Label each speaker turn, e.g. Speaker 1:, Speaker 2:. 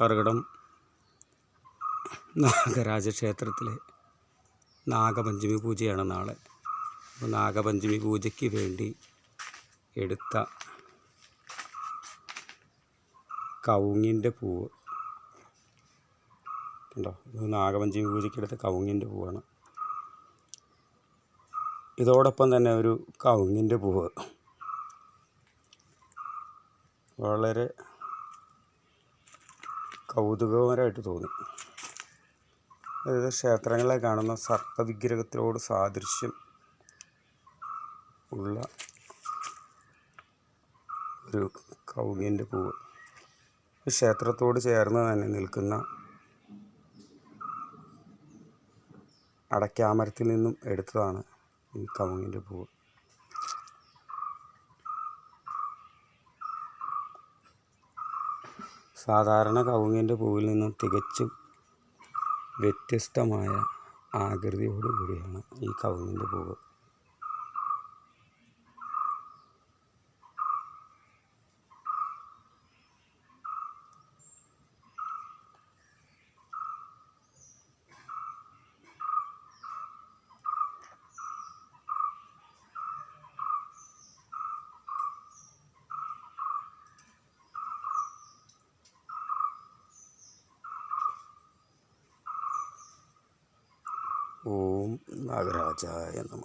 Speaker 1: കറുകടം നാഗരാജ ക്ഷേത്രത്തിലെ നാഗപഞ്ചമി പൂജയാണ് നാളെ. അപ്പോൾ നാഗപഞ്ചമി പൂജയ്ക്ക് വേണ്ടി എടുത്ത കവുങ്ങിന്റെ പൂവ്. ഉണ്ടോ ഇത് നാഗപഞ്ചമി പൂജയ്ക്ക് എടുത്ത കവുങ്ങിന്റെ പൂവാണ്. ഇതോടൊപ്പം തന്നെ ഒരു കവുങ്ങിന്റെ പൂവ്. വളരെ കൗതുകകരമായിട്ട് തോന്നി. അതായത് ക്ഷേത്രങ്ങളെ കാണുന്ന സർപ്പവിഗ്രഹത്തിനോട് സാദൃശ്യം ഉള്ള ഒരു കൗങ്ങിന്റെ പൂവ്. ക്ഷേത്രത്തോട് ചേർന്ന് തന്നെ നിൽക്കുന്ന അടയ്ക്കാമരത്തിൽ നിന്നും എടുത്തതാണ് ഈ കവുങ്ങിന്റെ പൂവ്. സാധാരണ കവുങ്ങിന്റെ പൂവിൽ നിന്നും തികച്ചും വ്യത്യസ്തമായ ആകൃതിയോടുകൂടിയാണ് ഈ കവുങ്ങിന്റെ പൂവ്. ஓம் நாகராஜாய நம.